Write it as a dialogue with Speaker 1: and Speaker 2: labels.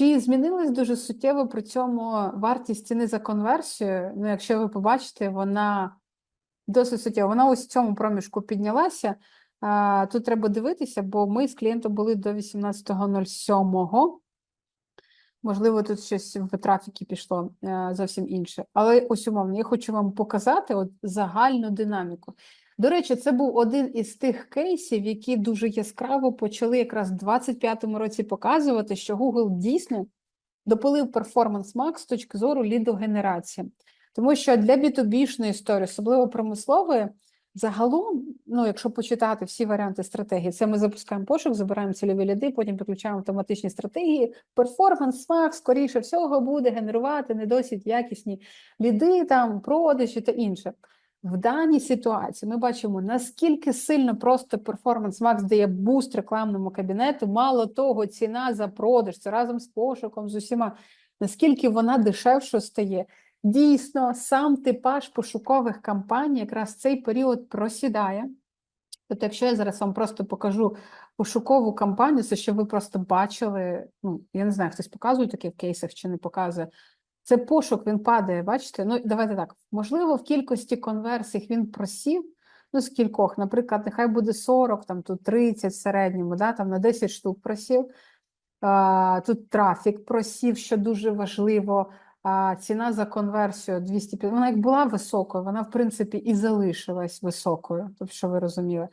Speaker 1: Чи змінилась дуже суттєво при цьому вартість ціни за конверсію? Ну, якщо ви побачите, вона досить суттєво. Вона ось в цьому проміжку піднялася. Тут треба дивитися, бо ми з клієнтом були до 18.07. Можливо, тут щось в трафіки пішло е, зовсім інше. Але ось умовно, я хочу вам показати от загальну динаміку. До речі, це був один із тих кейсів, які дуже яскраво почали якраз в 25-му році показувати, що Google дійсно допилив перформанс Max з точки зору лідогенерації. Тому що для B2B-шної історії, особливо промислової, загалом, ну, якщо почитати всі варіанти стратегії, це ми запускаємо пошук, забираємо цільові ліди, потім підключаємо автоматичні стратегії. Перформанс Max, скоріше всього, буде генерувати не досить якісні ліди, там, продажі та інше. В даній ситуації ми бачимо, наскільки сильно просто Performance Max дає буст рекламному кабінету. Мало того, ціна за продаж, це разом з пошуком, з усіма, наскільки вона дешевше стає. Дійсно, сам типаж пошукових кампаній якраз цей період просідає. Тобто, якщо я зараз вам просто покажу пошукову кампанію, це що ви просто бачили, ну, я не знаю, хтось показує таке в кейсах чи не показує. Це пошук, він падає, бачите? Ну, давайте так. Можливо, в кількості конверсій він просів, ну, з кількох, наприклад, нехай буде 40, там тут 30 в середньому, да, там на 10 штук просів. А, тут трафік просів, що дуже важливо. А ціна за конверсію 250, вона як була високою, вона, в принципі, і залишилась високою, тобто, що ви розуміли.